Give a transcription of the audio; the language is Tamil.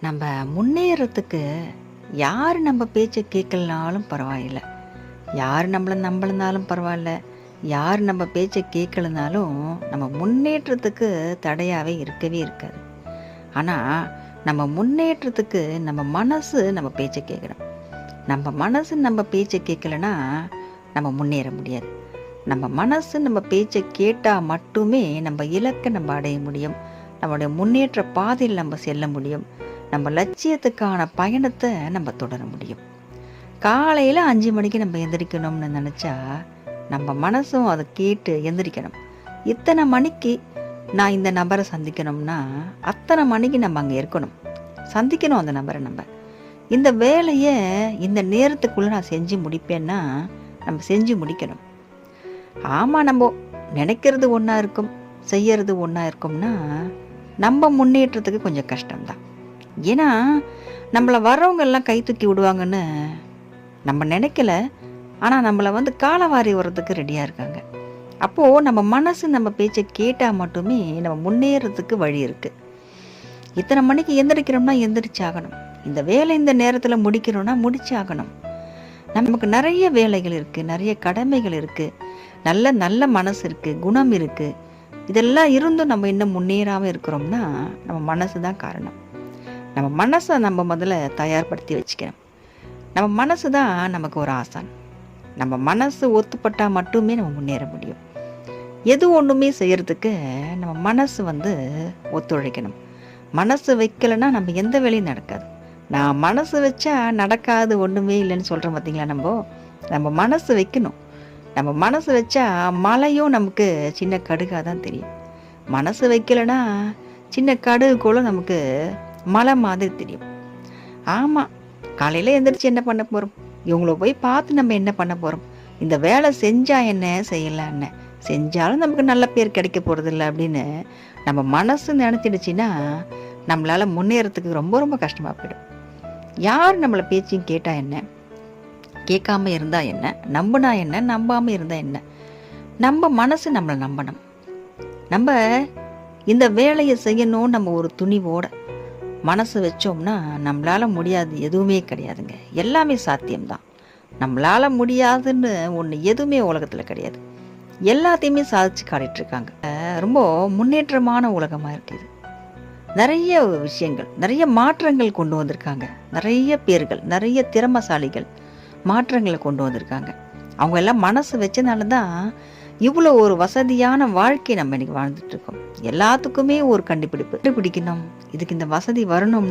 நம்ம முன்னேறத்துக்கு யார் நம்ம பேச்சை கேட்கலனாலும் பரவாயில்ல. யார் நம்மளை நம்பலனாலும் பரவாயில்ல. யார் நம்ம பேச்சை கேட்கலனாலும் நம்ம முன்னேற்றத்துக்கு தடையாகவே இருக்கவே இருக்காது. ஆனால் நம்ம முன்னேற்றத்துக்கு நம்ம மனசு நம்ம பேச்சை கேட்கணும். நம்ம மனசு நம்ம பேச்சை கேட்கலனா நம்ம முன்னேற முடியாது. நம்ம மனசு நம்ம பேச்சை கேட்டால் மட்டுமே நம்ம இலக்கை நம்ம அடைய முடியும். நம்மளுடைய முன்னேற்ற பாதையில் நம்ம செல்ல முடியும். நம்ம லட்சியத்துக்கான பயணத்தை நம்ம தொடர முடியும். காலையில் அஞ்சு மணிக்கு நம்ம எந்திரிக்கணும்னு நினச்சா நம்ம மனசும் அதை கேட்டு எந்திரிக்கணும். இத்தனை மணிக்கு நான் இந்த நபரை சந்திக்கணும்னா அத்தனை மணிக்கு நம்ம அங்கே இருக்கணும். சந்திக்கணும் அந்த நபரை நம்ம. இந்த வேலையை இந்த நேரத்துக்குள்ளே நான் செஞ்சு முடிப்பேன்னா நம்ம செஞ்சு முடிக்கணும். ஆமாம் நம்ம நினைக்கிறது ஒன்றா இருக்கும் செய்யறது ஒன்றா இருக்கும்னா நம்ம முன்னேற்றத்துக்கு கொஞ்சம் கஷ்டம்தான். ஏன்னா நம்மளை வர்றவங்கெல்லாம் கை தூக்கி விடுவாங்கன்னு நம்ம நினைக்கல. ஆனால் நம்மளை வந்து காலவாரி வர்றதுக்கு ரெடியாக இருக்காங்க. அப்போது நம்ம மனசு நம்ம பேச்சை கேட்டால் மட்டுமே நம்ம முன்னேறதுக்கு வழி இருக்குது இத்தனை மணிக்கு எந்திரிக்கிறோம்னா எந்திரிச்சாகணும். இந்த வேலை இந்த நேரத்தில் முடிக்கிறோம்னா முடிச்சாகணும். நமக்கு நிறைய வேலைகள் இருக்குது நிறைய கடமைகள் இருக்குது நல்ல நல்ல மனசு இருக்குது குணம் இருக்குது இதெல்லாம் இருந்தும் நம்ம இன்னும் முன்னேறாமல் இருக்கிறோம்னா நம்ம மனசு தான் காரணம். நம்ம மனசை நம்ம முதல்ல தயார்படுத்தி வச்சுக்கணும். நம்ம மனசு தான் நமக்கு ஒரு ஆசான். நம்ம மனசு ஒத்துப்பட்டால் மட்டுமே நம்ம முன்னேற முடியும். எது ஒன்றுமே செய்கிறதுக்கு நம்ம மனசு வந்து ஒத்துழைக்கணும். மனசு வைக்கலைன்னா நம்ம எந்த வேலையும் நடக்காது. நான் மனசு வச்சா நடக்காது ஒன்றுமே இல்லைன்னு சொல்கிறோம் பார்த்தீங்களா நம்ம? நம்ம மனசு வைக்கணும். நம்ம மனசு வச்சா மழையும் நமக்கு சின்ன கடுகாக தான் தெரியும். மனசு வைக்கலைன்னா சின்ன கடுகு கூட நமக்கு மலை மாதிரி தெரியும். ஆமாம் காலையில் எழுந்திரிச்சு என்ன பண்ண போகிறோம் இவங்கள போய் பார்த்து நம்ம என்ன பண்ண போகிறோம் இந்த வேலை செஞ்சால் என்ன செய்யலாம் என்ன? செஞ்சாலும் நமக்கு நல்ல பேர் கிடைக்க போகிறதில்ல அப்படின்னு நம்ம மனசு நினச்சிடுச்சின்னா நம்மளால் முன்னேறத்துக்கு ரொம்ப ரொம்ப கஷ்டமாக போயிடும். யார் நம்மளை பேச்சையும் கேட்டால் என்ன? கேட்காம இருந்தால் என்ன? நம்பினா என்ன? நம்பாமல் இருந்தால் என்ன? நம்ம மனசு நம்மளை நம்பணும். நம்ம இந்த வேலையை செய்யணும் நம்ம ஒரு துணிவோட மனசு வச்சோம்னா நம்மளால முடியாது எதுவுமே கிடையாதுங்க. எல்லாமே சாத்தியம்தான். நம்மளால் முடியாதுன்னு ஒன்று எதுவுமே உலகத்தில் கிடையாது. எல்லாத்தையுமே சாதிச்சு காட்டிட்டுருக்காங்க. ரொம்ப முன்னேற்றமான உலகமாக இருக்குது நிறைய விஷயங்கள் நிறைய மாற்றங்கள் கொண்டு வந்திருக்காங்க. நிறைய பேர்கள் நிறைய திறமசாலிகள் மாற்றங்களை கொண்டு வந்திருக்காங்க. அவங்க எல்லாம் மனசு வச்சனால தான் இவ்வளோ ஒரு வசதியான வாழ்க்கை நம்ம இன்னைக்கு வாழ்ந்துட்டு இருக்கோம். எல்லாத்துக்குமே ஒரு கண்டுபிடிப்பு. கண்டுபிடிக்கணும். இதுக்கு இந்த வசதி வரணும்.